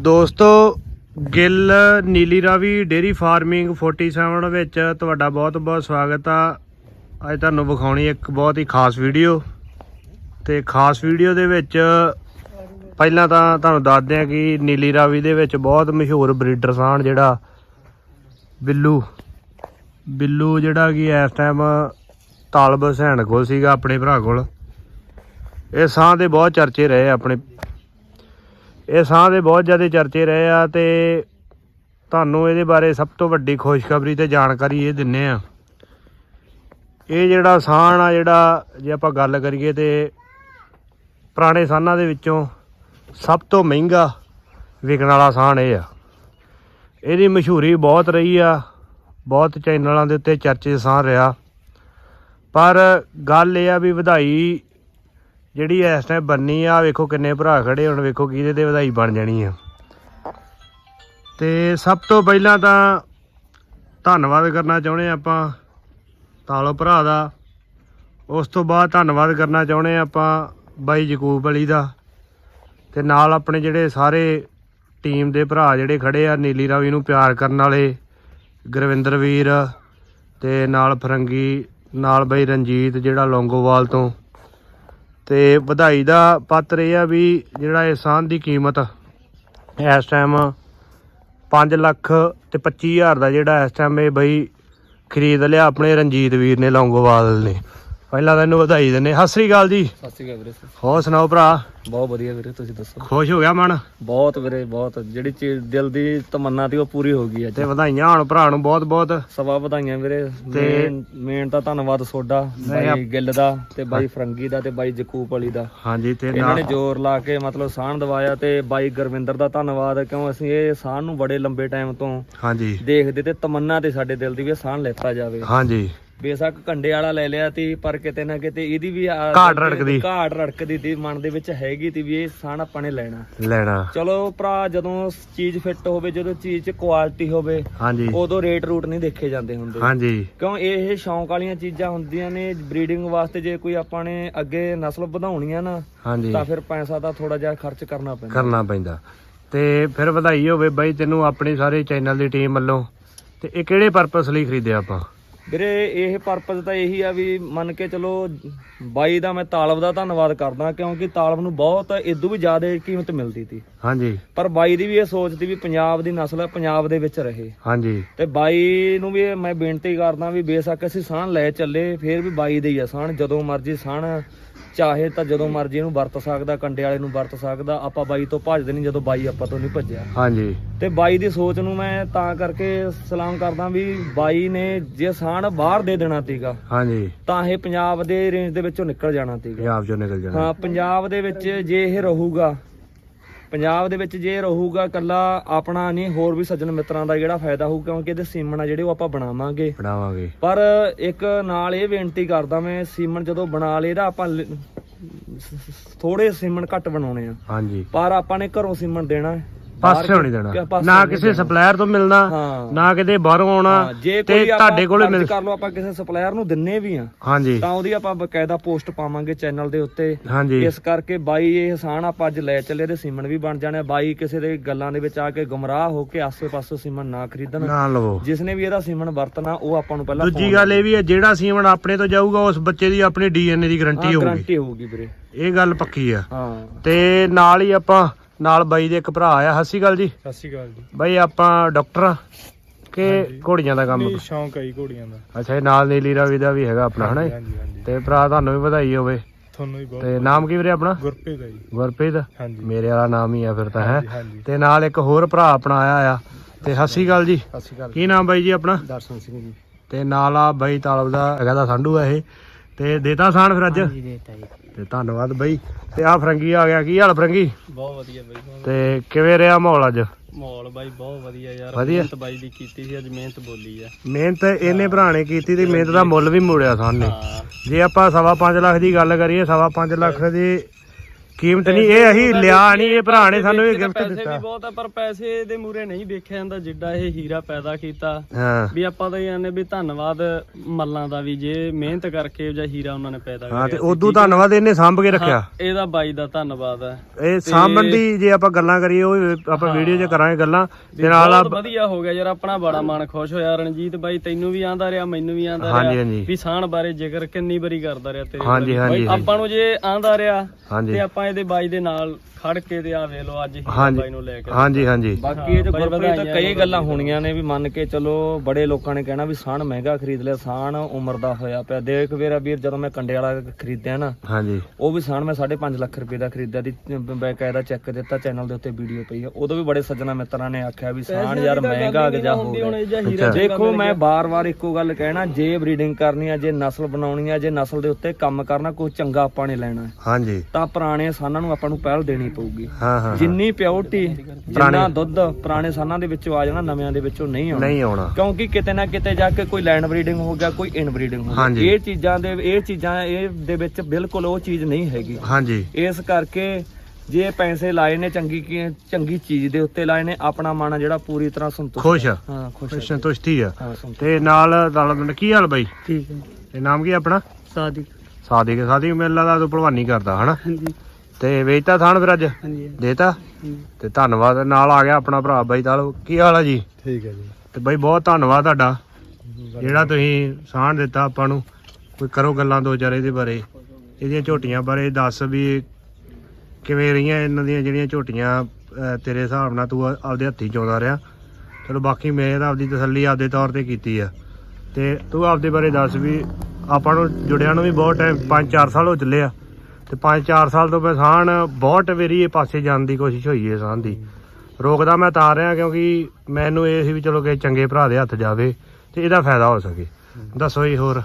ਦੋਸਤੋ, ਗਿੱਲ ਨੀਲੀ Ravi dairy farming 47 ਵਿੱਚ ਤੁਹਾਡਾ ਬਹੁਤ-ਬਹੁਤ ਸਵਾਗਤ ਆ। ਅੱਜ ਤੁਹਾਨੂੰ ਵਿਖਾਉਣੀ ਇੱਕ ਬਹੁਤ ਹੀ ਖਾਸ ਵੀਡੀਓ। ਤੇ ਖਾਸ ਵੀਡੀਓ ਦੇ ਵਿੱਚ ਪਹਿਲਾਂ ਤਾਂ ਤੁਹਾਨੂੰ ਦੱਸਦੇ ਆ ਕਿ ਨੀਲੀ ਰਾਵੀ ਦੇ ਵਿੱਚ ਬਹੁਤ ਮਸ਼ਹੂਰ ਬਰੀਡਰ ਸਾਨ ਜਿਹੜਾ ਬਿੱਲੂ। ਬਿੱਲੂ ਜਿਹੜਾ ਕਿ ਇਸ ਟਾਈਮ ਤਾਲਬ ਹਸੈਨ ਕੋਲ ਸੀਗਾ ਆਪਣੇ ਭਰਾ ਕੋਲ। ਇਹ ਸਾਹ ਦੇ ਬਹੁਤ ਚਰਚੇ ਰਹੇ ਆਪਣੇ ਇਹ ਸਾਹ ਦੇ ਬਹੁਤ ਜ਼ਿਆਦਾ ਚਰਚੇ ਰਹੇ ਆ ਤੇ ਤੁਹਾਨੂੰ ਇਹਦੇ ਬਾਰੇ ਸਭ ਤੋਂ ਵੱਡੀ ਖੁਸ਼ਖਬਰੀ ਤੇ ਜਾਣਕਾਰੀ ਇਹ ਦਿੰਨੇ ਆ। ਇਹ ਜਿਹੜਾ ਸਾਹਣ ਆ, ਜਿਹੜਾ ਜੇ ਆਪਾਂ ਗੱਲ ਕਰੀਏ ਤੇ ਪੁਰਾਣੇ ਸਾਹਨਾਂ ਦੇ ਵਿੱਚੋਂ ਸਭ ਤੋਂ ਮਹਿੰਗਾ ਵਿਕਣ ਵਾਲਾ ਸਾਹਣ ਇਹ ਆ। ਇਹਦੀ ਮਸ਼ਹੂਰੀ ਬਹੁਤ ਰਹੀ ਆ, ਬਹੁਤ ਚੈਨਲਾਂ ਦੇ ਉੱਤੇ ਚਰਚੇ ਸਾਹ ਰਿਹਾ। ਪਰ ਗੱਲ ਇਹ ਆ ਵੀ ਵਧਾਈ ਜਿਹੜੀ ਇਸ ਟਾਈਮ ਬੰਨੀ ਆ ਵੇਖੋ ਕਿੰਨੇ ਭਰਾ ਖੜੇ ਹੁਣ ਵੇਖੋ ਕਿਹਦੇ ਤੇ ਵਧਾਈ ਬਣ ਜਾਣੀ ਆ। ਤੇ ਸਭ ਤੋਂ ਪਹਿਲਾਂ ਤਾਂ ਧੰਨਵਾਦ ਕਰਨਾ ਚਾਹੁੰਦੇ ਹਾਂ ਆਪਾਂ ਤਾਲੋ ਭਰਾ ਦਾ। ਉਸ ਤੋਂ ਬਾਅਦ ਧੰਨਵਾਦ ਕਰਨਾ ਚਾਹੁੰਦੇ ਹਾਂ ਆਪਾਂ ਬਾਈ ਜਕੂਬ ਅਲੀ ਦਾ। ਤੇ ਨਾਲ ਆਪਣੇ ਜਿਹੜੇ ਸਾਰੇ ਟੀਮ ਦੇ ਭਰਾ ਜਿਹੜੇ ਖੜੇ ਆ, ਨੀਲੀ ਰਾਵੀ ਨੂੰ ਪਿਆਰ ਕਰਨ ਵਾਲੇ ਗੁਰਵਿੰਦਰ ਵੀਰ ਤੇ ਨਾਲ ਫਰੰਗੀ, ਨਾਲ ਬਈ ਰਣਜੀਤ ਜਿਹੜਾ ਲੌਂਗੋਵਾਲ ਤੋਂ। ਤੇ ਵਧਾਈ ਦਾ ਪਾਤਰ ਇਹ ਆ ਵੀ ਜਿਹੜਾ ਇਹ ਸਾਨ ਦੀ ਕੀਮਤ ਇਸ ਟਾਈਮ 5 ਲੱਖ ਤੇ 25000 ਦਾ ਜਿਹੜਾ ਇਸ ਟਾਈਮ ਇਹ ਬਈ ਖਰੀਦ ਲਿਆ ਆਪਣੇ ਰਣਜੀਤ ਵੀਰ ਨੇ, ਲੌਂਗੋਵਾਲ ਨੇ। ਪਹਿਲਾਂ ਤਾਂ ਇਹਨੂੰ ਵਧਾਈ ਦਿੰਨੇ ਸਤਿ ਸ੍ਰੀ ਅਕਾਲ ਜੀ। ਸਤਿ ਸ਼੍ਰੀ ਅਕਾਲ ਵੀਰੇ ਹੋਰ ਸੁਣਾਓ ਭਰਾ? ਬਹੁਤ ਵਧੀਆ ਵੀਰੇ ਤੁਸੀਂ ਦੱਸੋ? ਖੁਸ਼ ਹੋ ਗਿਆ ਮਨ? ਬਹੁਤ ਵੀਰੇ ਬਹੁਤ। ਜਿਹੜੀ ਚੀਜ਼ ਦਿਲ ਦੀ ਤਮੰਨਾ ਤੀ ਉਹ ਪੂਰੀ ਹੋ ਗਈ ਅੱਜ। ਤੇ ਵਧਾਈਆਂ ਹੁਣ ਭਰਾ ਨੂੰ ਬਹੁਤ ਬਹੁਤ। ਸਵਾ ਵਧਾਈਆਂ ਵੀਰੇ। ਤੇ- ਮੇਨ ਤਾਂ ਧੰਨਵਾਦ ਸੋਡਾ ਨਹੀਂ, ਬਾਈ ਗਿੱਲ ਦਾ ਤੇ ਬਾਈ ਫਰੰਗੀ ਦਾ ਤੇ ਬਾਈ ਜਕੂਪ ਅਲੀ ਦਾ। ਹਾਂਜੀ ਤੇ ਇਹਨਾਂ ਨੇ ਜ਼ੋਰ ਲਾ ਕੇ ਮਤਲਬ ਸਾਹਣ ਦਵਾਇਆ ਤੇ ਬਾਈ ਗੁਰਵਿੰਦਰ ਦਾ ਧੰਨਵਾਦ ਕਿਉਂ ਅਸੀਂ ਇਹ ਸਾਹਣ ਨੂੰ ਬੜੇ ਲੰਬੇ ਟਾਈਮ ਤੋਂ ਹਾਂਜੀ। ਦੇਖਦੇ ਤੇ ਤਮੰਨਾ ਤੇ ਸਾਡੇ ਦਿਲ ਦੀ ਵੀ ਸਾਹਣ ਲੈਤਾ ਜਾਵੇ। ਹਾਂਜੀ। ਬੇਸ਼ੱਕ ਕੰਡੇ ਵਾਲਾ ਲੈ ਲਿਆ ਤੀ ਪਰ ਕਿਤੇ ਨਾ ਕਿਤੇ ਇਹਦੀ ਵੀ ਆ- ਘਾਟ ਰੜਕਦੀ। ਘਾਟ ਰੜਕਦੀ ਤੀ ਮਨ ਦੇ ਵਿੱਚ ਹੈਗੀ ਤੀ ਵੀ ਇਹ ਸਾਹਣ ਆਪਾਂ ਨੇ ਲੈਣਾ। ਲੈਣਾ। ਚਲੋ ਭਰਾ ਜਦੋਂ ਚੀਜ਼ ਫਿੱਟ ਹੋਵੇ ਜਦੋਂ ਚੀਜ਼ 'ਚ ਕੁਆਲਿਟੀ ਹੋਵੇ ਹਾਂਜੀ। ਉਦੋਂ ਰੇਟ ਰੂਟ ਨਹੀਂ ਦੇਖੇ ਜਾਂਦੇ ਹੁੰਦੇ। ਹਾਂਜੀ। ਕਿਉਂ ਇਹ ਸ਼ੌਂਕ ਵਾਲੀਆਂ ਚੀਜ਼ਾਂ ਹੁੰਦੀਆਂ ਨੇ ਬਰੀਡਿੰਗ ਵਾਸਤੇ ਜੇ ਕੋਈ ਆਪਾਂ ਨੇ ਅੱਗੇ ਨਸਲ ਵਧਾਉਣੀਆਂ ਨਾ ਹਾਂਜੀ। ਤਾਂ ਫਿਰ ਪੈਸਾ ਦਾ ਥੋੜਾ ਜਿਹਾ ਖਰਚ ਕਰਨਾ ਪੈਂਦਾ। ਕਰਨਾ ਪੈਂਦਾ। ਤੇ ਫਿਰ ਵਧਾਈ ਹੋਵੇ ਬਾਈ ਤੈਨੂੰ ਆਪਣੀ ਸਾਰੇ ਚੈਨਲ ਦੀ ਟੀਮ ਵੱਲੋਂ। ਤੇ ਇਹ ਕਿਹੜੇ ਪਰਪਸ ਲਈ ਖਰੀਦਿਆ ਆਪਾਂ? ਵੀਰੇ ਇਹ ਪਰਪਸ ਤਾਂ ਇਹੀ ਆ ਵੀ ਮੰਨ ਕੇ ਚਲੋ ਬਾਈ ਦਾ ਮੈਂ ਤਾਲਬ ਦਾ ਧੰਨਵਾਦ ਕਰਦਾ ਕਿਉਂਕਿ ਤਾਲਬ ਨੂੰ ਬਹੁਤ ਇਦੋਂ ਵੀ ਜ਼ਿਆਦਾ ਕੀਮਤ ਮਿਲਦੀ ਸੀ ਹਾਂਜੀ। ਪਰ ਬਾਈ ਦੀ ਵੀ ਇਹ ਸੋਚ ਸੀ ਵੀ ਪੰਜਾਬ ਦੀ ਨਸਲ ਪੰਜਾਬ ਦੇ ਵਿੱਚ ਰਹੇ। ਹਾਂਜੀ। ਤੇ ਬਾਈ ਨੂੰ ਵੀ ਮੈਂ ਬੇਨਤੀ ਕਰਦਾ ਵੀ ਬੇਸ਼ੱਕ ਅਸੀਂ ਸਾਹਣ ਲੈ ਚੱਲੇ ਫੇਰ ਵੀ ਬਾਈ ਦੇ ਹੀ ਆ ਸਾਹਣ ਜਦੋਂ ਮਰਜ਼ੀ ਸਾਹਣ ਚਾਹੇ ਤਾਂ ਜਦੋਂ ਮਰਜ਼ੀ ਇਹਨੂੰ ਵਰਤ ਸਕਦਾ ਕੰਡੇ ਵਾਲੇ ਨੂੰ ਵਰਤ ਸਕਦਾ ਆਪਾਂ ਬਾਈ ਤੋਂ ਭੱਜਦੇ ਨਹੀਂ ਜਦੋਂ ਬਾਈ ਆਪਾਂ ਤੋਂ ਨਹੀਂ ਭੱਜਿਆ। ਹਾਂਜੀ। ਤੇ ਬਾਈ ਦੀ ਸੋਚ ਨੂੰ ਮੈਂ ਤਾਂ ਕਰਕੇ ਸਲਾਮ ਕਰਦਾ ਵੀ ਬਾਈ ਨੇ ਜੇ ਸਾਹਣ ਬਾਹਰ ਦੇ ਦੇਣਾ ਤੀਗਾ ਹਾਂਜੀ। ਤਾਂ ਇਹ ਪੰਜਾਬ ਦੇ ਰੇਂਜ ਦੇ ਵਿੱਚੋਂ ਨਿਕਲ ਜਾਣਾ ਤੀਗਾ। ਪੰਜਾਬ ਚੋਂ ਨਿਕਲ ਜਾਣਾ। ਹਾਂ ਪੰਜਾਬ ਦੇ ਵਿੱਚ ਜੇ ਇਹ ਰਹੂਗਾ ਪੰਜਾਬ ਦੇ ਵਿੱਚ ਜੇ ਰਹੂਗਾ ਕੱਲਾ ਆਪਣਾ ਨਹੀਂ ਹੋਰ ਵੀ ਸੱਜਣ ਮਿੱਤਰਾਂ ਦਾ ਜਿਹੜਾ ਫਾਇਦਾ ਹੋਊ ਕਿਉਂਕਿ ਇਹਦੇ ਸੀਮਨ ਆ ਜਿਹੜੇ ਉਹ ਆਪਾਂ ਬਣਾਵਾਂਗੇ। ਬਣਾਵਾਂਗੇ। ਪਰ ਇੱਕ ਨਾਲ ਇਹ ਬੇਨਤੀ ਕਰਦਾ ਮੈਂ ਸੀਮਨ ਜਦੋਂ ਬਣਾ ਲਏ ਇਹਦਾ ਆਪਾਂ ਥੋੜੇ ਸੀਮਨ ਘੱਟ ਬਣਾਉਣੇ ਆ। ਹਾਂਜੀ। ਪਰ ਆਪਾਂ ਨੇ ਘਰੋਂ ਸੀਮਨ ਦੇਣਾ ਹੈ। ਪਾਸੇ ਹੋਣੀ ਦੇਣਾ। ਨਾ ਕਿਸੇ। ਸਪਲਾਇਰ ਤੋਂ ਮਿਲਣਾ ਨਾ ਕਿਤੇ ਬਾਹਰੋਂ ਆਉਣਾ ਤੇ ਤੁਹਾਡੇ ਕੋਲੇ ਮਿਲ ਕਰ ਲਓ ਆਪਾਂ ਕਿਸੇ ਸਪਲਾਇਰ ਨੂੰ ਦਿੰਨੇ ਵੀ ਆ ਹਾਂਜੀ। ਤਾਂ ਉਹਦੀ ਆਪਾਂ ਬਕਾਇਦਾ ਪੋਸਟ ਪਾਵਾਂਗੇ ਚੈਨਲ ਦੇ ਉੱਤੇ। ਇਸ ਕਰਕੇ ਬਾਈ ਇਹ ਹਸਾਨ ਆਪਾਂ ਅੱਜ ਲੈ ਚੱਲੇ ਤੇ ਸੀਮਨ ਵੀ ਬਣ ਜਾਣਾ। ਬਾਈ ਕਿਸੇ ਦੇ ਗੱਲਾਂ ਦੇ ਵਿੱਚ ਆ ਕੇ ਗੁੰਮਰਾਹ ਹੋ ਕੇ ਆਸੇ-ਪਾਸੇ ਸੀਮਨ ਨਾ ਖਰੀਦਣ। ਨਾ ਲਵੋ। ਜਿਸਨੇ ਵੀ ਇਹਦਾ ਸੀਮਨ ਵਰਤਣਾ ਉਹ ਆਪਾਂ ਨੂੰ ਪਹਿਲਾਂ ਦੂਜੀ ਗੱਲ ਇਹ ਵੀ ਹੈ ਜਿਹੜਾ ਸੀਮਨ ਆਪਣੇ ਤੋਂ ਜਾਊਗਾ ਉਸ ਬੱਚੇ ਦੀ ਆਪਣੀ ਡੀਐਨਏ ਦੀ ਗਾਰੰਟੀ ਹੋਊਗੀ। ਗਾਰੰਟੀ ਹੋਊਗੀ ਵੀਰੇ। ਇਹ ਗੱਲ ਪੱਕੀ ਆ। ਹਾਂ। ਤੇ ਨਾਲ ਹੀ ਆਪਾਂ ਨਾਲ ਬਾਈ ਦੇ ਇੱਕ ਭਰਾ ਆ ਹੱਸੀ ਗੱਲ ਜੀ। ਸਤਿ ਸ਼੍ਰੀ ਅਕਾਲ ਜੀ। ਬਾਈ ਆਪਾਂ ਡਾਕਟਰ ਆ ਕਿ ਘੋੜੀਆਂ ਦਾ ਕੰਮ? ਨਹੀਂ ਸ਼ੌਂਕ ਆਈ ਘੋੜੀਆਂ ਦਾ। ਅੱਛਾ ਇਹ ਨਾਲ ਨੀਲੀ ਰਾਵੀ ਦਾ ਵੀ ਹੈਗਾ ਆਪਣਾ ਹਨਾ ਜੀ? ਹਾਂਜੀ ਹਾਂਜੀ ਤੇ ਭਰਾ ਤੁਹਾਨੂੰ ਵੀ ਵਧਾਈ ਹੋਵੇ। ਤੁਹਾਨੂੰ ਵੀ ਬਹੁਤ ਤੇ ਨਾਮ ਕੀ ਵੀਰੇ ਆਪਣਾ? ਗੁਰਪ੍ਰੀਤ ਹੈ ਜੀ। ਗੁਰਪ੍ਰੀਤ? ਹਾਂਜੀ। ਮੇਰੇ ਵਾਲਾ ਨਾਮ ਹੀ ਆ ਫਿਰ ਤਾਂ ਹੈ? ਹਾਂਜੀ, ਹਾਂਜੀ। ਤੇ ਨਾਲ ਇੱਕ ਹੋਰ ਭਰਾ ਆਪਣਾ ਆਇਆ ਆ। ਤੇ ਹੱਸੀ ਗੱਲ ਜੀ। ਸਤਿ ਸ਼੍ਰੀ ਅਕਾਲ। ਕੀ ਨਾਮ ਬਾਈ ਜੀ ਆਪਣਾ? ਦਰਸ਼ਨ ਸਿੰਘ ਜੀ। ਤੇ ਨਾਲ ਆ ਬਾਈ ਤਾਲਬ ਦਾ ਹੈਗਾ ਦਾ ਸੰਧੂ ਆ ਇਹ। ਤੇ ਦੇਤਾ ਸਾਨ ਫਿਰ ਅੱਜ? ਜੀ ਦੇਤਾ ਜੀ। ਤੇ ਧੰਨਵਾਦ ਬਾਈ। ਤੇ ਆ ਫਰੰਗੀ ਆ ਗਿਆ। ਕੀ ਹਾਲ ਫਰੰਗੀ? ਬਹੁਤ ਵਧੀਆ ਬਾਈ ਤੇ ਕਿਵੇਂ ਰਿਹਾ ਮਾਹੌਲ ਅੱਜ? ਮਾਹੌਲ ਬਾਈ ਬਹੁਤ ਵਧੀਆ ਯਾਰ। ਵਧੀਆ? ਮਿਹਨਤ ਬਾਈ ਦੀ ਕੀਤੀ ਸੀ ਅੱਜ ਮਿਹਨਤ ਬੋਲੀ ਆ। ਮਿਹਨਤ ਇਹਨੇ ਭਰਾ ਨੇ ਕੀਤੀ ਤੇ ਮਿਹਨਤ ਦਾ ਮੁੱਲ ਵੀ ਮੋੜਿਆ ਸਾਨ ਜੇ ਆਪਾਂ ਸਵਾ ਪੰਜ ਲੱਖ ਦੀ ਗੱਲ ਕਰੀਏ ਸਵਾ ਪੰਜ ਲੱਖ ਦੀ ਕੀਮਤ ਨਹੀਂ ਇਹ ਅਸੀਂ ਲਿਆ ਨਹੀਂ ਇਹ ਭਰਾ ਨੇ ਸਾਨੂੰ ਇਹ ਗਿਫਟ ਪੈਸੇ ਦਿੱਤਾ। ਵੀ ਬਹੁਤ ਆ ਪਰ ਪੈਸੇ ਦੇ ਮੂਰੇ ਨਹੀਂ ਵੇਖਿਆ ਜਾਂਦਾ ਜਿੱਡਾ ਇਹ ਹੀਰਾ ਪੈਦਾ ਕੀਤਾ। ਹਾਂ। ਵੀ ਆਪਾਂ ਤਾਂ ਕਹਿੰਦੇ ਵੀ ਧੰਨਵਾਦ ਮੱਲਾਂ ਦਾ ਵੀ ਜੇ ਮਿਹਨਤ ਕਰਕੇ ਜਾਂ ਹੀਰਾ ਉਹਨਾਂ ਨੇ ਪੈਦਾ ਹਾਂ ਤੇ ਉਦੋਂ ਧੰਨਵਾਦ ਇਹਨੇ ਸਾਂਭ ਕੇ ਰੱਖਿਆ। ਇਹਦਾ ਬਾਈ ਦਾ ਧੰਨਵਾਦ ਹੈ ਇਹ ਸਾਂਭਣ ਦੀ ਜੇ ਆਪਾਂ ਗੱਲਾਂ ਕਰੀਏ ਉਹ ਆਪਾਂ ਵੀਡੀਓ 'ਚ ਕਰਾਂਗੇ ਗੱਲਾਂ। ਤੇ ਨਾਲ ਬਹੁਤ ਵਧੀਆ ਹੋ ਗਿਆ ਯਾਰ ਆਪਣਾ ਬੜਾ ਮਨ ਖੁਸ਼ ਹੋਇਆ। ਰਣਜੀਤ ਬਾਈ ਤੈਨੂੰ ਵੀ ਆਂਦਾ ਰਿਹਾ ਮੈਨੂੰ ਵੀ ਆਂਦਾ ਹਾਂਜੀ, ਰਿਹਾ। ਹਾਂਜੀ। ਵੀ ਸਾਣ ਬਾਰੇ ਜ਼ਿਕਰ ਕਿੰਨੀ ਵਾਰੀ ਕਰਦਾ ਰਿਹਾ ਤੇਰੇ ਹਾਂਜੀ, ਬਾਰੇ। ਹਾਂਜੀ, ਆਪਾਂ ਨੂੰ ਜੇ ਆਂਦਾ ਰਿਹਾ ਹਾਂਜੀ। ਤੇ ਆਪਾਂ ਇਹਦੇ ਬਾਈ ਦੇ ਨਾਲ ਖੜ ਕੇ ਤੇ ਆ ਵੇਖ ਲਓ ਅੱਜ ਹੀਰਾ ਹਾਂਜੀ। ਬਾਈ ਨੂੰ ਲੈ ਕੇ ਹਾਂਜੀ ਹਾਂਜੀ। ਬਾਕੀ ਇਹ ਬਾਈ ਗੁਰਪ੍ਰੀਤ ਵਧਾਈਆਂ ਕਈ ਗੱਲਾਂ ਹੋਣੀਆਂ ਨੇ ਵੀ ਮੰਨ ਕੇ ਚਲੋ ਬੜੇ ਲੋਕਾਂ ਨੇ ਕਹਿਣਾ ਵੀ ਸਾਣ ਮਹਿੰਗਾ ਖਰੀਦ ਲਿਆ ਸਾਣ ਉਮਰ ਦਾ ਹੋਇਆ ਪਿਆ। ਦੇਖ ਵੀਰਾ ਵੀਰ ਜਦੋਂ ਮੈਂ ਕੰਡੇ ਵਾਲਾ ਖਰੀਦਿਆ ਨਾ ਹਾਂਜੀ। ਉਹ ਵੀ ਸਾਣ ਮੈਂ 5.5 ਲੱਖ ਰੁਪਏ ਦਾ ਖਰੀਦਿਆ ਦੀ ਬਕਾਇਦਾ ਚੈੱਕ ਦਿੱਤਾ ਚੈਨਲ ਦੇ ਉੱਤੇ ਵੀਡੀਓ ਪਈ ਆ। ਉਦੋਂ ਵੀ ਬੜੇ ਸੱਜਣਾ ਮਿੱਤਰਾਂ ਨੇ ਆਖਿਆ ਵੀ ਸਾਣ ਯਾਰ ਮਹਿੰਗਾ ਗਿਆ ਹੋ ਗਿਆ। ਜਾਂ ਅੱਛਾ। ਦੇਖੋ ਮੈਂ ਬਾਰ-ਬਾਰ ਇੱਕੋ ਗੱਲ ਕਹਿਣਾ ਜੇ ਬਰੀਡਿੰਗ ਕਰਨੀ ਆ ਜੇ ਨਸਲ ਬਣਾਉਣੀ ਆ ਜੇ ਨਸਲ ਦੇ ਉੱਤੇ ਕੰਮ ਕਰਨਾ ਕੋਈ ਚੰਗਾ ਆਪਾਂ ਨੇ ਲੈਣਾ। ਹਾਂਜੀ। ਤਾਂ ਪੁਰਾਣੇ ਸਾਨਾਂ ਨੂੰ ਆਪਾਂ ਨੂੰ ਪਹਿਲ ਦੇਣੀ ਪਊਗੀ। ਹਾਂ ਹਾਂ ਜਿੰਨੀ ਪਿਓਰਟੀ ਜਿੰਨਾ ਦੁੱਧ ਪੁਰਾਣੇ ਸਾਨਾਂ ਦੇ ਵਿੱਚੋਂ ਆ ਜਾਣਾ ਨਵਿਆਂ ਦੇ ਵਿੱਚੋਂ ਨਹੀਂ ਆਉਣਾ। ਨਹੀਂ ਆਉਣਾ। ਕਿਉਂਕਿ ਕਿਤੇ ਨਾ ਕਿਤੇ ਜਾ ਕੇ ਕੋਈ ਲੈਂਡ ਬਰੀਡਿੰਗ ਹੋ ਗਿਆ ਕੋਈ ਇਨ ਬਰੀਡਿੰਗ ਹੋ। ਗਿਆ। ਇਹ ਚੀਜ਼ਾਂ ਦੇ ਇਹ ਚੀਜ਼ਾਂ ਇਹ ਦੇ ਵਿੱਚ ਬਿਲਕੁਲ ਉਹ ਚੀਜ਼ ਨਹੀਂ ਹੈਗੀ। ਹਾਂਜੀ। ਇਸ ਕਰਕੇ ਜੇ ਪੈਸੇ ਲਾਏ ਨੇ ਚੰਗੀ ਕੀ- ਚੰਗੀ ਚੀਜ਼ ਦੇ ਉੱਤੇ ਲਾਏ ਨੇ ਆਪਣਾ ਮਨ ਜਿਹੜਾ ਪੂਰੀ ਤਰ੍ਹਾਂ ਸੰਤੁਸ਼ਟ ਖੁਸ਼ ਹਾਂ ਖੁਸ਼। ਸੰਤੁਸ਼ਟੀ ਆ। ਤੇ ਨਾਲ ਨਾਲ ਕੀ ਹਾਲ ਬਾਈ? ਠੀਕ ਹੈ। ਤੇ ਨਾਮ ਕੀ ਆਪਣਾ? ਸਾਦੀ ਸਾਦਿਕ ਸਾਦਿਕ ਮੇਲਾ ਦਾ ਤੂੰ ਭਲਵਾਨੀ ਕਰਦਾ ਹਨਾ? ਹਾਂਜੀ। ਤੇ ਵੇਚਤਾ ਥਾਣ ਫਿਰ ਅੱਜ? ਹਾਂਜੀ। ਦੇਤਾ? ਤੇ ਧੰਨਵਾਦ ਨਾਲ ਆ ਗਿਆ ਆਪਣਾ ਭਰਾ ਬਾਈ ਤਾਲ। ਕੀ ਹਾਲ ਆ ਜੀ? ਠੀਕ ਹੈ ਜੀ। ਤੇ ਬਾਈ ਬਹੁਤ ਧੰਨਵਾਦ ਤੁਹਾਡਾ। ਜਿਹੜਾ ਤੁਸੀਂ ਸਾਂਝ ਦਿੱਤਾ ਆਪਾਂ ਨੂੰ ਕੋਈ ਕਰੋ ਗੱਲਾਂ ਦੋ ਚਾਰ ਇਹਦੇ ਬਾਰੇ। ਇਹਦੀਆਂ ਝੋਟੀਆਂ ਬਾਰੇ ਦੱਸ ਵੀ ਕਿਵੇਂ ਰਹੀਆਂ ਇਹਨਾਂ ਦੀਆਂ ਜਿਹੜੀਆਂ ਝੋਟੀਆਂ ਤੇਰੇ ਹਿਸਾਬ ਨਾਲ ਤੂੰ ਆਪਦੇ ਹੱਥੀ ਚਾਉਂਦਾ ਰਿਹਾ। ਚਲੋ ਬਾਕੀ ਮੈਂ ਤਾਂ ਆਪਦੀ ਤਸੱਲੀ ਆਪਦੇ ਤੌਰ ਤੇ ਕੀਤੀ ਆ। ਤੇ ਤੂੰ ਆਪਦੇ ਬਾਰੇ ਦੱਸ ਵੀ ਆਪਾਂ ਨੂੰ ਜੁੜਿਆਂ ਨੂੰ ਵੀ ਬਹੁਤ ਟਾਈਮ 5-4 ਸਾਲ ਹੋ ਚੱਲੇ ਆ। ਤੇ 5-4 ਸਾਲ ਤੋਂ ਮੈਂ ਬਹੁਤ ਵਾਰੀ ਪਾਸੇ ਜਾਣ ਦੀ ਕੋਸ਼ਿਸ਼ ਹੋਈ ਹੈ ਸਾਹਣ ਦੀ। ਰੋਕਦਾ ਮੈਂ ਤਾਂ ਰਿਹਾ ਕਿਉਂਕਿ ਮੈਨੂੰ ਇਹ ਸੀ ਵੀ ਚਲੋ ਕਿ ਚੰਗੇ ਭਰਾ ਦੇ ਹੱਥ ਜਾਵੇ ਤੇ ਇਹਦਾ ਫਾਇਦਾ ਹੋ ਸਕੇ। ਦੱਸੋ ਜੀ ਹੋਰ।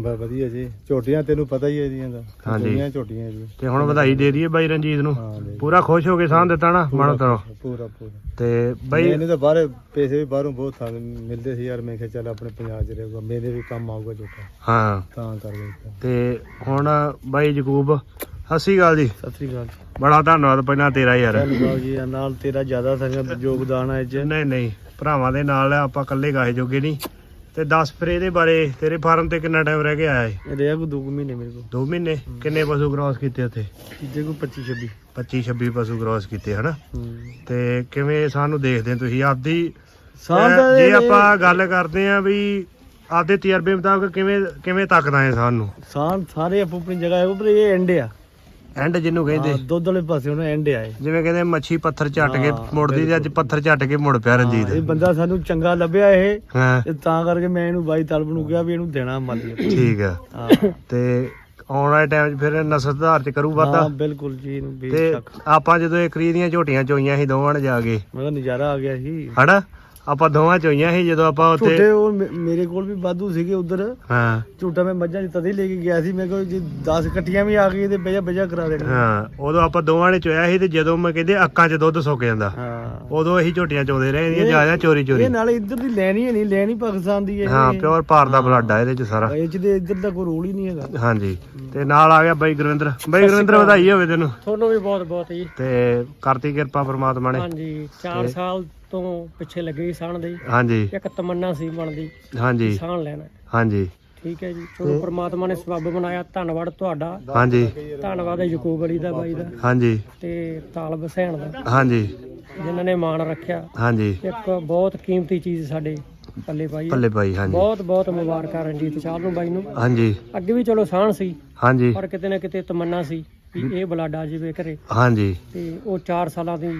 ਬਸ ਵਧੀਆ ਜੀ। ਝੋਟੀਆਂ ਤੈਨੂੰ ਪਤਾ ਹੀ ਹੈ ਜੀਆਂ ਦਾ ਹਾਂਜੀ। ਦੁਨੀਆਂ ਝੋਟੀਆਂ ਜੀ। ਤੇ ਹੁਣ ਵਧਾਈ ਦੇ ਦਈਏ ਬਾਈ ਰਣਜੀਤ ਨੂੰ। ਹਾਂ ਜੀ। ਪੂਰਾ ਖੁਸ਼ ਹੋ ਕੇ ਸਾਹ ਦਿੱਤਾ ਨਾ ਮਨ ਤਰ੍ਹਾਂ ਪੂਰਾ ਪੂਰਾ। ਤੇ ਬਾਈ ਮੈਨੂੰ ਤਾਂ ਬਾਹਰ ਪੈਸੇ ਵੀ ਬਾਹਰੋਂ ਬਹੁਤ ਥਾਂ ਮਿਲਦੇ ਸੀ ਯਾਰ। ਮੈਂ ਕਿਹਾ ਚੱਲ ਆਪਣੇ ਪੰਜਾਬ 'ਚ ਰਹੇਗਾ। ਮੇਰੇ ਵੀ ਕੰਮ ਆਊਗਾ ਝੋਟਾ। ਹਾਂ। ਤਾਂ ਕਰ ਦਿੱਤਾ ਤੇ ਹੁਣ ਬਾਈ ਜਗੂਬ ਸਤਿ ਸ਼੍ਰੀ ਅਕਾਲ ਜੀ। ਸਤਿ ਸ੍ਰੀ ਅਕਾਲ। ਬੜਾ ਧੰਨਵਾਦ ਪਹਿਲਾਂ ਤੇਰਾ ਯਾਰ। ਧੰਨਵਾਦ ਜੀ। ਨਾਲ ਤੇਰਾ ਜ਼ਿਆਦਾ ਸੰਗਤ ਯੋਗਦਾਨ ਹੈ ਇਹ 'ਚ ਨਹੀਂ ਨਹੀਂ। ਭਰਾਵਾਂ ਦੇ ਨਾਲ ਆ, ਆਪਾਂ ਇਕੱਲੇ ਗਾਏ ਜੋਗੇ ਨਹੀਂ। ਤੇ ਦੱਸ ਫਿਰ ਇਹਦੇ ਬਾਰੇ ਤੇਰੇ ਫਾਰਮ ਤੇ ਕਿੰਨਾ ਟਾਈਮ ਰਹਿ ਗਿਆ ਹੈ ਰਿਹਾ ਕੋ 2 ਮਹੀਨੇ ਮੇਰੇ ਕੋ 2 ਮਹੀਨੇ? ਕਿੰਨੇ ਪਸ਼ੂ ਕ੍ਰਾਸ ਕੀਤੇ ਉੱਥੇ? ਜੇ ਕੋ 25 26 25 26 ਪਸ਼ੂ ਕ੍ਰਾਸ ਕੀਤੇ ਹਨਾ? ਤੇ ਕਿਵੇਂ ਸਾਨੂੰ ਦੇਖਦੇ ਤੁਸੀਂ? ਆਪਦੀ ਜੇ ਇਹ- ਆਪਾਂ ਗੱਲ ਕਰਦੇ ਆ ਵੀ ਆਪਦੇ ਤਜਰਬੇ ਮੁਤਾਬਕ ਕਿਵੇਂ ਕਿਵੇਂ ਤੱਕਦਾ ਹੈ ਸਾਨੂੰ? ਸਾਂ ਸਾਰੇ ਆਪੋ ਆਪਣੀ ਜਗ੍ਹਾ ਹੈ ਪਰ ਇਹ ਐਂਡ ਆ। ਐਂਡ ਜਿਹਨੂੰ ਕਹਿੰਦੇ। ਹਾਂ, ਦੁੱਧ ਵਾਲੇ ਪਾਸੇ ਉਹਨੇ ਐਂਡ ਆ ਇਹ। ਜਿਵੇਂ ਕਹਿੰਦੇ ਮੱਛੀ ਪੱਥਰ ਝੱਟ ਕੇ ਹਾਂ, ਮੁੜਦੀ ਤੇ ਅੱਜ ਪੱਥਰ ਝੱਟ ਕੇ ਮੁੜ ਪਿਆ ਇਹ ਰਣਜੀਤ ਬੰਦਾ ਸਾਨੂੰ ਚੰਗਾ ਲੱਭਿਆ ਇਹ। ਹਾਂ। ਤੇ ਤਾਂ ਕਰਕੇ ਮੈਂ ਇਹਨੂੰ ਬਾਈ ਤਲਬ ਨੂੰ ਕਿਹਾ ਵੀ ਇਹਨੂੰ ਦੇਣਾ ਮਾਲੀ ਠੀਕ ਆ। ਹਾਂ। ਤੇ ਆਉਣ ਵਾਲੇ ਟਾਈਮ 'ਚ ਫਿਰ ਨਸਲ ਸੁਧਾਰ 'ਚ ਕਰੂ ਵਾਧਾ। ਹਾਂ ਬਿਲਕੁਲ ਜੀ ਇਹਨੂੰ ਤੇ ਬੇਸ਼ੱਕ। ਆਪਾਂ ਜਦੋਂ ਇਹ ਕਰੀ ਦੀਆਂ ਝੋਟੀਆਂ ਚੋਈਆਂ ਸੀ ਦੋਵਾਂ ਨੇ ਜਾ ਕੇ। ਮੈਂ ਕਿਹਾ ਨਜ਼ਾਰਾ ਆ ਗਿਆ ਸੀ। ਹਨਾ? ਆਪਾਂ ਦੋਵਾਂ ਚੋਈਆਂ ਸੀ ਜਦੋਂ ਆਪਾਂ ਉੱਥੇ ਝੂਟੇ ਉਹ ਮੇ- ਮੇਰੇ ਕੋਲ ਵੀ ਵਾਧੂ ਸੀਗੇ ਉਧਰ। ਹਾਂ। ਝੂਟਾ ਮੈਂ ਮੱਝਾਂ ਦੀ ਤਦੇ ਲੈ ਕੇ ਗਿਆ ਸੀ ਮੈਂ ਕਿਹਾ ਜੇ 10 ਕੱਟੀਆਂ ਵੀ ਆ ਗਈ ਤੇ ਬਜਾ ਬਜਾ ਕਰਾ ਦੇਣੀ ਹਾਂ ਉਦੋਂ ਆਪਾਂ ਦੋਵਾਂ ਨੇ ਚੋਇਆ ਸੀ ਤੇ ਜਦੋਂ ਮੈਂ ਕਹਿੰਦੇ ਅੱਕਾਂ 'ਚ ਦੁੱਧ ਸੁੱਕ ਜਾਂਦਾ। ਹਾਂ। ਉਦੋਂ ਅਸੀਂ ਝੋਟੀਆਂ ਚੋਂਦੇ ਰਹੇ ਇਹਦੀਆਂ ਜਾ ਜਾ ਚੋਰੀ ਚੋਰੀ। ਇਹ ਨਾਲੇ ਇੱਧਰ ਦੀ ਲੈਣੀ ਨਹੀਂ ਲੈਣੀ ਪਾਕਿਸਤਾਨ ਦੀ ਹੈ ਹਾਂ ਪਿਓਰ ਭਾਰ ਦਾ ਬਲੱਡ ਆ ਇਹਦੇ 'ਚ ਸਾਰਾ। ਇਹ ਚ ਦੇ ਇੱਧਰ ਦਾ ਕੋਈ ਰੋਲ ਹੀ ਨਹੀਂ ਹੈਗਾ। ਹਾਂਜੀ। ਤੇ ਨਾਲ ਆ ਗਿਆ ਬਾਈ ਗੁਰਵਿੰਦਰ। ਬਾਈ ਗੁਰਵਿੰਦਰ ਵਧਾਈ ਹੋਵੇ ਤੈਨੂੰ। ਤੁਹਾਨੂੰ ਵੀ ਬਹੁਤ ਬਹੁਤ ਜੀ। ਤੇ ਕਰਤੀ ਕਿਰਪਾ ਪ੍ਰਮਾਤਮਾ ਨੇ। ਹਾਂਜੀ 4 ਸਾਲ ਤੋਂ ਪਿੱਛੇ ਲੱਗੇ ਸਾਣ ਦੇ ਹਾਂਜੀ। ਇੱਕ ਤਮੰਨਾ ਸੀ ਬਣਦੀ ਹਾਂਜੀ। ਸਾਣ ਲੈਣਾ। ਹਾਂਜੀ। ਠੀਕ ਹੈ ਜੀ। ਚਲੋ ਪ੍ਰਮਾਤਮਾ ਨੇ ਸਬੱਬ ਬਣਾਇਆ। ਧੰਨਵਾਦ ਤੁਹਾਡਾ। ਹਾਂਜੀ। ਧੰਨਵਾਦ ਹੈ ਯਕੂਬ ਅਲੀ ਦਾ ਬਾਈ ਦਾ। ਹਾਂਜੀ। ਤੇ ਤਾਲਬ ਹਸੈਣ ਦਾ। ਹਾਂਜੀ। ਜਿਨ੍ਹਾਂ ਨੇ ਮਾਣ ਰੱਖਿਆ। ਹਾਂਜੀ। ਇੱਕ ਬਹੁਤ ਕੀਮਤੀ ਚੀਜ਼ ਸਾਡੇ ਪੱਲੇ ਪਾਈ। ਪੱਲੇ ਭਾਈ ਹਾਂਜੀ। ਬਹੁਤ ਬਹੁਤ ਮੁਬਾਰਕਾਂ ਰਣਜੀਤ ਸਾਹਿਬ ਨੂੰ ਬਾਈ ਨੂੰ। ਹਾਂਜੀ। ਅੱਗੇ ਵੀ ਚਲੋ ਸਾਣ ਸੀ। ਹਾਂਜੀ। ਪਰ ਕਿਤੇ ਨਾ ਕਿਤੇ ਤਮੰਨਾ ਸੀ ਇਹ ਬਲਾਡਾ ਜਾਵੇ ਘਰੇ ਹਾਂਜੀ। ਤੇ ਉਹ 4 ਸਾਲਾਂ ਦੀ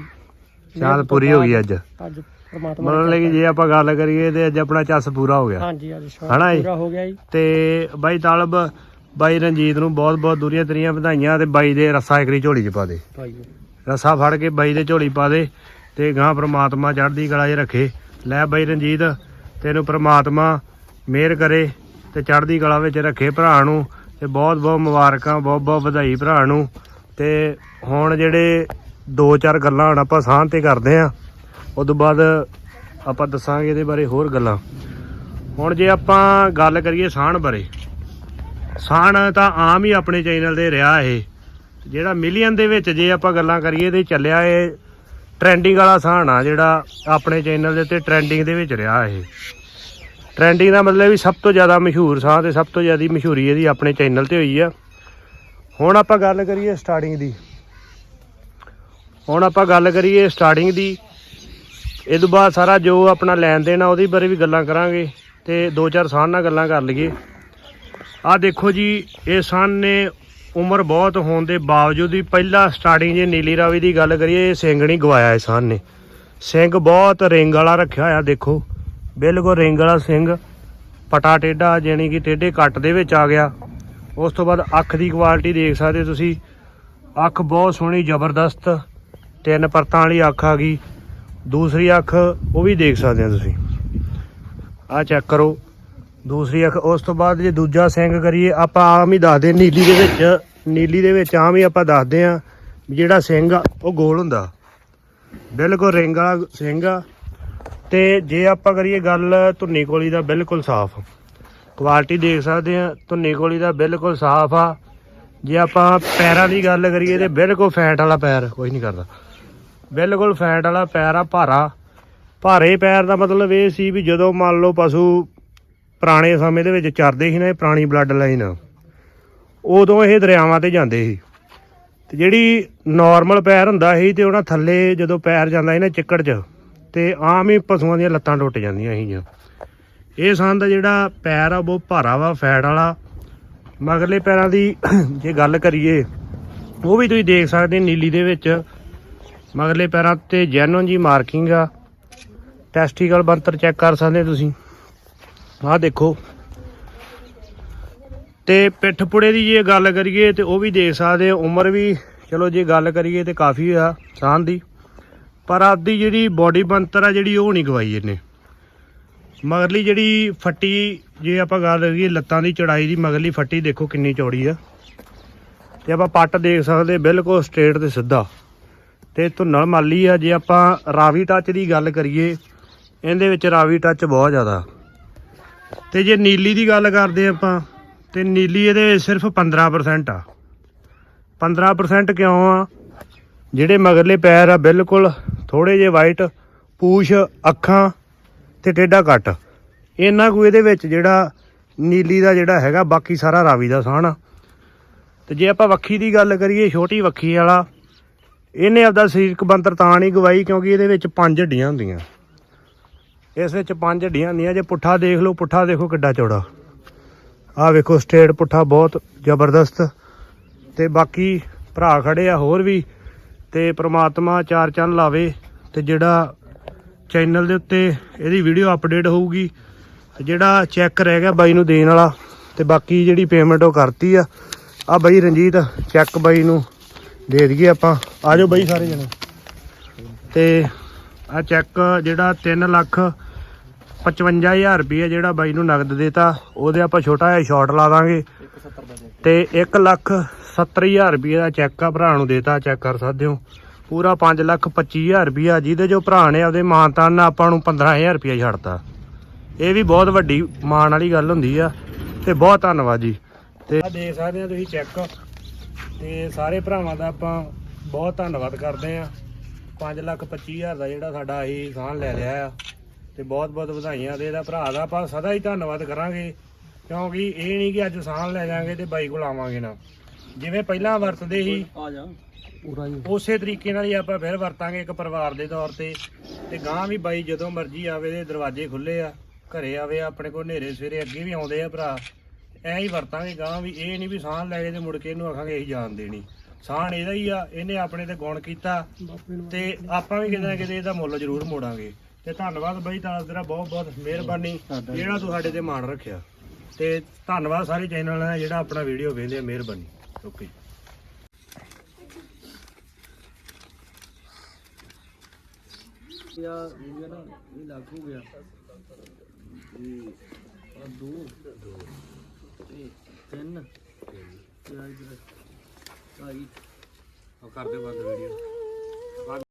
ਸ਼ਾਦ ਪੂਰੀ ਹੋ ਗਈ ਅੱਜ। ਅੱਜ ਪ੍ਰਮਾਤਮਾ ਨੇ ਮਤਲਬ ਕਿ ਜੇ ਆਪਾਂ ਗੱਲ ਕਰੀਏ ਤੇ ਅੱਜ ਆਪਣਾ ਚੱਸ ਪੂਰਾ ਹੋ ਗਿਆ। ਹਾਂਜੀ ਅੱਜ ਸ਼ੌਕ ਹਨਾ ਜੀ? ਪੂਰਾ ਹੋ ਗਿਆ ਜੀ। ਤੇ ਬਾਈ ਤਾਲਬ ਬਾਈ ਰਣਜੀਤ ਨੂੰ ਬਹੁਤ ਬਹੁਤ ਦੂਰੀਆਂ ਤੇਰੀਆਂ ਵਧਾਈਆਂ ਤੇ ਬਾਈ ਦੇ ਰੱਸਾ ਇਕਰੀ ਝੋਲੀ 'ਚ ਪਾ ਦੇ। ਭਾਈ ਰੱਸਾ ਫੜ ਕੇ ਬਾਈ ਦੇ ਝੋਲੀ ਪਾ ਦੇ ਤੇ ਗਾਂ ਪ੍ਰਮਾਤਮਾ ਚੜ੍ਹਦੀ ਕਲਾ 'ਚ ਰੱਖੇ। ਲੈ ਬਾਈ ਰਣਜੀਤ ਤੈਨੂੰ ਪ੍ਰਮਾਤਮਾ ਮਿਹਰ ਕਰੇ ਤੇ ਚੜ੍ਹਦੀ ਕਲਾ ਵਿੱਚ ਰੱਖੇ ਭਰਾ ਨੂੰ ਤੇ ਬਹੁਤ ਬਹੁਤ ਮੁਬਾਰਕਾਂ ਬਹੁਤ ਬਹੁਤ ਵਧਾਈ ਭਰਾ ਨੂੰ ਤੇ ਹੁਣ ਜਿਹੜੇ ਦੋ ਚਾਰ ਗੱਲਾਂ ਹੁਣ ਆਪਾਂ ਸਾਂਝ ਤੇ ਕਰਦੇ ਆਂ। ਉਸ ਤੋਂ ਬਾਅਦ ਆਪਾਂ ਦੱਸਾਂਗੇ ਇਹਦੇ ਬਾਰੇ ਹੋਰ ਗੱਲਾਂ। ਹੁਣ ਜੇ ਆਪਾਂ ਗੱਲ ਕਰੀਏ ਸਾਣ ਬਾਰੇ। ਸਾਣ ਤਾਂ ਆਮ ਹੀ ਆਪਣੇ ਚੈਨਲ ਤੇ ਰਿਹਾ ਇਹ। ਜਿਹੜਾ ਮਿਲੀਅਨ ਦੇ ਵਿੱਚ ਜੇ ਆਪਾਂ ਗੱਲਾਂ ਕਰੀਏ ਤੇ ਚੱਲਿਆ ਇਹ ਟ੍ਰੈਂਡਿੰਗ ਵਾਲਾ ਸਾਨ ਆ ਜਿਹੜਾ ਆਪਣੇ ਚੈਨਲ ਦੇ ਉੱਤੇ ਟ੍ਰੈਂਡਿੰਗ ਦੇ ਵਿੱਚ ਰਿਹਾ ਇਹ। ਟ੍ਰੈਂਡਿੰਗ ਦਾ ਮਤਲਬ ਵੀ ਸਭ ਤੋਂ ਜ਼ਿਆਦਾ ਮਸ਼ਹੂਰ ਸਾਹ ਤੇ ਸਭ ਤੋਂ ਜ਼ਿਆਦਾ ਮਸ਼ਹੂਰੀ ਇਹਦੀ ਆਪਣੇ ਚੈਨਲ ਤੇ ਹੋਈ ਆ। ਹੁਣ ਆਪਾਂ ਗੱਲ ਕਰੀਏ ਸਟਾਰਟਿੰਗ ਦੀ। ਹੁਣ ਆਪਾਂ ਗੱਲ ਕਰੀਏ ਸਟਾਰਟਿੰਗ ਦੀ। ਇਹ ਤੋਂ ਬਾਅਦ ਸਾਰਾ ਜੋ ਆਪਣਾ ਲੈਣ ਦੇਣ ਆ, ਉਹਦੇ ਬਾਰੇ ਵੀ ਗੱਲਾਂ ਕਰਾਂਗੇ ਤੇ ਦੋ ਚਾਰ ਸਾਨ ਨਾਲ ਗੱਲਾਂ ਕਰ ਲਈਏ। ਆਹ ਦੇਖੋ ਜੀ, ਇਹ ਸਨ ਨੇ ਉਮਰ ਬਹੁਤ ਹੋਣ ਦੇ ਬਾਵਜੂਦ ਵੀ ਪਹਿਲਾ ਸਟਾਰਟਿੰਗ ਜੇ ਨੀਲੀ ਰਾਵੀ ਦੀ ਗੱਲ ਕਰੀਏ, ਇਹ ਸਿੰਘ ਨਹੀਂ ਗਵਾਇਆ ਇਹ ਸਨ ਨੇ। ਸਿੰਘ ਬਹੁਤ ਰਿੰਗ ਵਾਲਾ ਰੱਖਿਆ ਹੋਇਆ, ਦੇਖੋ। ਬਿਲਕੁਲ ਰਿੰਗ ਵਾਲਾ ਸਿੰਘ। ਪਟਾ ਟੇਡਾ ਜਾਣੀ ਕਿ ਟੇਡੇ ਕੱਟ ਦੇ ਵਿੱਚ ਆ ਗਿਆ। ਉਸ ਤੋਂ ਬਾਅਦ ਅੱਖ ਦੀ ਕੁਆਲਿਟੀ ਦੇਖ ਸਕਦੇ ਹੋ ਤੁਸੀਂ। ਅੱਖ ਬਹੁਤ ਸੋਹਣੀ, ਜ਼ਬਰਦਸਤ। ਤਿੰਨ ਪਰਤਾਂ ਵਾਲੀ ਅੱਖ ਆ ਗਈ, ਦੂਸਰੀ ਅੱਖ ਉਹ ਵੀ ਦੇਖ ਸਕਦੇ ਹੋ ਤੁਸੀਂ। ਆਹ ਚੈੱਕ ਕਰੋ। ਦੂਸਰੀ ਅੱਖ, ਉਸ ਤੋਂ ਬਾਅਦ ਜੇ ਦੂਜਾ ਸਿੰਗ ਕਰੀਏ, ਆਪਾਂ ਆਮ ਹੀ ਦੱਸਦੇ ਨੀਲੀ ਦੇ ਵਿੱਚ, ਨੀਲੀ ਦੇ ਵਿੱਚ ਆਮ ਹੀ ਆਪਾਂ ਦੱਸਦੇ ਆ ਜਿਹੜਾ ਸਿੰਘ ਆ, ਉਹ ਗੋਲ ਹੁੰਦਾ। ਬਿਲਕੁਲ ਰਿੰਗ ਵਾਲਾ ਸਿੰਘ ਆ। ਤੇ ਜੇ ਆਪਾਂ ਕਰੀਏ ਗੱਲ ਧੁੰਨੀ ਕੋਲੀ ਦਾ, ਬਿਲਕੁਲ ਸਾਫ਼। ਕੁਆਲਿਟੀ ਦੇਖ ਸਕਦੇ ਆ ਧੁੰਨੀ ਕੋਲੀ ਦਾ ਬਿਲਕੁਲ ਸਾਫ਼ ਆ। ਜੇ ਆਪਾਂ ਪੈਰਾਂ ਦੀ ਗੱਲ ਕਰੀਏ ਤੇ ਬਿਲਕੁਲ ਫੈਟ ਵਾਲਾ ਪੈਰ, ਕੋਈ ਨਹੀਂ ਕਰਦਾ। ਬਿਲਕੁਲ ਫੈਟ ਵਾਲਾ ਪੈਰ ਆ, ਭਾਰਾ। ਭਾਰੇ ਪੈਰ ਦਾ ਮਤਲਬ ਇਹ ਸੀ ਵੀ ਜਦੋਂ ਮੰਨ ਲਓ ਪਸ਼ੂ ਪੁਰਾਣੇ ਸਮੇਂ ਦੇ ਵਿੱਚ ਚਰਦੇ ਸੀ ਨਾ ਇਹ ਪੁਰਾਣੀ ਬਲੱਡ ਲਾਈਨ ਉਦੋਂ ਇਹ ਦਰਿਆਵਾਂ ਤੇ ਜਾਂਦੇ ਸੀ। ਤੇ ਜਿਹੜੀ ਨਾਰਮਲ ਪੈਰ ਹੁੰਦਾ ਸੀ ਤੇ ਉਹਨਾਂ ਥੱਲੇ ਜਦੋਂ ਪੈਰ ਜਾਂਦਾ ਸੀ ਨਾ ਚਿੱਕੜ 'ਚ, ਤੇ ਆਮ ਹੀ ਪਸ਼ੂਆਂ ਦੀਆਂ ਲੱਤਾਂ ਟੁੱਟ ਜਾਂਦੀਆਂ ਸੀਗੀਆਂ। ਇਹ ਸੰਦ ਦਾ ਜਿਹੜਾ ਪੈਰ ਆ ਉਹ ਬਹੁਤ ਭਾਰਾ ਵਾ, ਫੈਟ ਵਾਲਾ। ਮਗਰਲੇ ਪੈਰਾਂ ਦੀ ਜੇ ਗੱਲ ਕਰੀਏ, ਉਹ ਵੀ ਤੁਸੀਂ ਦੇਖ ਸਕਦੇ ਨੀਲੀ ਦੇ ਵਿੱਚ। ਮਗਰਲੇ ਪੈਰਾਂ ਤੇ ਜੈਨੂਨ ਜੀ ਮਾਰਕਿੰਗ ਆ। ਟੈਸਟੀਕਲ ਬੰਤਰ ਚੈੱਕ ਕਰ ਸਕਦੇ ਤੁਸੀਂ। ਆਹ ਦੇਖੋ। ਤੇ ਪਿੱਠ ਪੁੜੇ ਦੀ ਜੇ ਗੱਲ ਕਰੀਏ ਤੇ ਉਹ ਵੀ ਦੇਖ ਸਕਦੇ ਹੋ ਉਮਰ ਵੀ ਚਲੋ ਜੇ ਗੱਲ ਕਰੀਏ ਤੇ ਕਾਫੀ ਆ ਸਾਹ ਦੀ। ਪਰ ਆਪਦੀ ਜਿਹੜੀ ਬਾਡੀ ਬੰਤਰ ਆ, ਜਿਹੜੀ ਉਹ ਨਹੀਂ ਗਵਾਈ ਇਹਨੇ। ਮਗਰਲੀ ਜਿਹੜੀ ਫੱਟੀ, ਜੇ ਆਪਾਂ ਗੱਲ ਕਰੀਏ ਲੱਤਾਂ ਦੀ ਚੜਾਈ ਦੀ, ਮਗਰਲੀ ਫੱਟੀ ਦੇਖੋ ਕਿੰਨੀ ਚੌੜੀ ਆ। ਤੇ ਆਪਾਂ ਪੱਟ ਦੇਖ ਸਕਦੇ ਬਿਲਕੁਲ ਸਟ੍ਰੇਟ ਤੇ ਸਿੱਧਾ। ਤੇ ਧੁੰਨਲ ਮਾਲੀ ਆ ਜੇ ਆਪਾਂ ਰਾਵੀ ਟੱਚ ਦੀ ਗੱਲ ਕਰੀਏ, ਇਹਦੇ ਵਿੱਚ ਰਾਵੀ ਟੱਚ ਬਹੁਤ ਜ਼ਿਆਦਾ। ਤੇ ਜੇ ਨੀਲੀ ਦੀ ਗੱਲ ਕਰਦੇ ਆਪਾਂ, ਤੇ ਨੀਲੀ ਇਹਦੇ ਸਿਰਫ 15% ਆ। 15% ਕਿਉਂ ਆ? ਜਿਹੜੇ ਮਗਰਲੇ ਪੈਰ ਆ, ਬਿਲਕੁਲ ਥੋੜੇ ਜਿਹੇ ਵਾਈਟ ਪੂਛ, ਅੱਖਾਂ ਤੇ ਟੇਡਾ ਕੱਟ ਇਹਨਾਂ ਕੋ ਇਹਦੇ ਵਿੱਚ ਜਿਹੜਾ ਨੀਲੀ ਦਾ ਜਿਹੜਾ ਹੈਗਾ, ਬਾਕੀ ਸਾਰਾ ਰਾਵੀ ਦਾ ਸਾਹਣ ਆ। ਤੇ ਜੇ ਆਪਾਂ ਵੱਖੀ ਦੀ ਗੱਲ ਕਰੀਏ, ਛੋਟੀ ਵੱਖੀ ਵਾਲਾ ਇਹਨੇ ਆਪਦਾ ਸਰੀਰਕ ਬੰਤਰ ਤਾਂ ਨਹੀਂ ਗਵਾਈ ਕਿਉਂਕਿ ਇਹਦੇ ਵਿੱਚ ਪੰਜ ਹੱਡੀਆਂ ਹੁੰਦੀਆਂ। ਇਸ ਵਿੱਚ ਪੰਜ ਹੱਡੀਆਂ ਹੁੰਦੀਆਂ, ਜੇ ਪੁੱਠਾ ਦੇਖ ਲਓ, ਪੁੱਠਾ ਦੇਖੋ ਕਿੱਡਾ ਚੌੜਾ। ਆਹ ਵੇਖੋ, ਸਟੇਟ ਪੁੱਠਾ ਬਹੁਤ ਜ਼ਬਰਦਸਤ। ਤੇ ਬਾਕੀ ਭਰਾ ਖੜੇ ਆ ਹੋਰ ਵੀ, ਤੇ ਪ੍ਰਮਾਤਮਾ ਚਾਰ ਚੰਨ ਲਾਵੇ ਤੇ ਜਿਹੜਾ ਚੈਨਲ ਦੇ ਉੱਤੇ ਇਹਦੀ ਵੀਡੀਓ ਅਪਡੇਟ ਹੋਊਗੀ, ਜਿਹੜਾ ਚੈੱਕ ਰਹਿ ਗਿਆ ਬਾਈ ਨੂੰ ਦੇਣ ਵਾਲਾ, ਤੇ ਬਾਕੀ ਜਿਹੜੀ ਪੇਮੈਂਟ ਉਹ ਕਰਤੀ ਆ ਆ ਬਾਈ ਰਣਜੀਤ, ਚੈੱਕ ਬਾਈ ਨੂੰ ਦੇ ਦਈਏ ਆਪਾਂ। ਆ ਜਾਓ ਬਾਈ ਸਾਰੇ ਜਣੇ। ਤੇ ਆ ਚੈੱਕ ਜਿਹੜਾ 3 ਲੱਖ 55000 ਰੁਪਏ ਜਿਹੜਾ ਬਾਈ ਨੂੰ ਨਗਦ ਦੇਤਾ, ਉਹਦੇ ਆਪਾਂ ਛੋਟਾ ਜਿਹਾ ਸ਼ਾਰਟ ਲਾ ਦਾਂਗੇ। ਤੇ 1 ਲੱਖ 70000 ਰੁਪਏ ਦਾ ਚੈੱਕ ਆ ਭਰਾ ਨੂੰ ਦੇਤਾ ਚੈੱਕ ਕਰ ਸਕਦੇ ਹੋ। ਪੂਰਾ 5 ਲੱਖ 25000 ਰੁਪਏ ਜਿਹਦੇ ਜੋ ਭਰਾ ਨੇ ਆਪਦੇ ਮਾਨਤਾਨ ਨਾਲ ਆਪਾਂ ਨੂੰ 15000 ਰੁਪਏ ਛੱਡਤਾ। ਇਹ ਵੀ ਬਹੁਤ ਵੱਡੀ ਮਾਣ ਵਾਲੀ ਗੱਲ ਹੁੰਦੀ ਆ, ਤੇ ਬਹੁਤ ਧੰਨਵਾਦ ਜੀ। ਤੇ ਆ ਦੇਖ ਸਕਦੇ ਆ ਤੁਸੀਂ ਚੈੱਕ ਤੇ ਸਾਰੇ ਭਰਾਵਾਂ ਦਾ ਆਪਾਂ ਬਹੁਤ ਧੰਨਵਾਦ ਕਰਦੇ ਆ 5 ਲੱਖ 25000 ਦਾ ਜਿਹੜਾ ਸਾਡਾ ਇਹ ਸਾਨ ਲੈ ਲਿਆ ਆ ਤੇ ਬਹੁਤ ਬਹੁਤ ਵਧਾਈਆਂ ਤੇ ਇਹਦਾ ਭਰਾ ਦਾ ਆਪਾਂ ਸਦਾ ਹੀ ਧੰਨਵਾਦ ਕਰਾਂਗੇ। ਕਿਉਂਕਿ ਇਹ ਨਹੀਂ ਕਿ ਅੱਜ ਸਾਨ ਲੈ ਜਾਾਂਗੇ ਤੇ ਬਾਈ ਕੋਲ ਆਵਾਂਗੇ ਨਾ। ਜਿਵੇਂ ਪਹਿਲਾਂ ਵਰਤਦੇ ਸੀ ਆ ਜਾ। ਉਸੇ ਤਰੀਕੇ ਨਾਲ ਹੀ ਆਪਾਂ ਫਿਰ ਵਰਤਾਂਗੇ ਇੱਕ ਪਰਿਵਾਰ ਦੇ ਤੌਰ ਤੇ। ਤੇ ਗਾਂ ਵੀ ਬਾਈ ਜਦੋਂ ਮਰਜ਼ੀ ਆਵੇ ਦੇ ਦਰਵਾਜ਼ੇ ਖੁੱਲੇ ਆ ਘਰੇ ਆਵੇ ਆਪਣੇ ਕੋਲ ਹਨੇਰੇ ਸਵੇਰੇ ਅੱਗੇ ਵੀ ਆਉਂਦੇ ਆ ਭਰਾ। ਐਂ ਹੀ ਵਰਤਾਂਗੇ ਗਾਂ ਵੀ, ਇਹ ਨਹੀਂ ਵੀ ਸਾਹ ਲੈ ਗਏ ਤੇ ਮੁੜ ਕੇ ਇਹਨੂੰ ਆਖਾਂਗੇ ਅਸੀਂ ਜਾਣ ਦੇਣੀ। ਸਾਹਣ ਇਹਦਾ ਹੀ ਆ, ਇਹਨੇ ਆਪਣੇ ਤੇ ਗੁਣ ਕੀਤਾ ਤੇ ਆਪਾਂ ਵੀ ਕਿਤੇ ਨਾ ਕਿਤੇ ਇਹਦਾ ਮੁੱਲ ਜ਼ਰੂਰ ਮੋੜਾਂਗੇ। ਤੇ ਧੰਨਵਾਦ ਬਾਈ ਤਾਜ ਤੇਰਾ ਬਹੁਤ ਬਹੁਤ ਮਿਹਰਬਾਨੀ, ਜਿਹੜਾ ਤੂੰ ਸਾਡੇ ਤੇ ਮਾਣ ਰੱਖਿਆ। ਤੇ ਧੰਨਵਾਦ ਸਾਰੇ ਚੈਨਲ ਦਾ ਜਿਹੜਾ ਆਪਣਾ ਵੀਡੀਓ ਵੇਖਦੇ ਆ, ਮਿਹਰਬਾਨੀ। ਓਕੇ। ਯਾ ਇਹ ਨਾ ਇਹ ਲੱਗ ਗਿਆ। ਇਹ ਆ ਦੋ। ਤੇ ਤਿੰਨ ਤੇ ਆ ਇਧਰ ਆਈ ਕਰਦੇ ਬੰਦ ਵੀਡੀਓ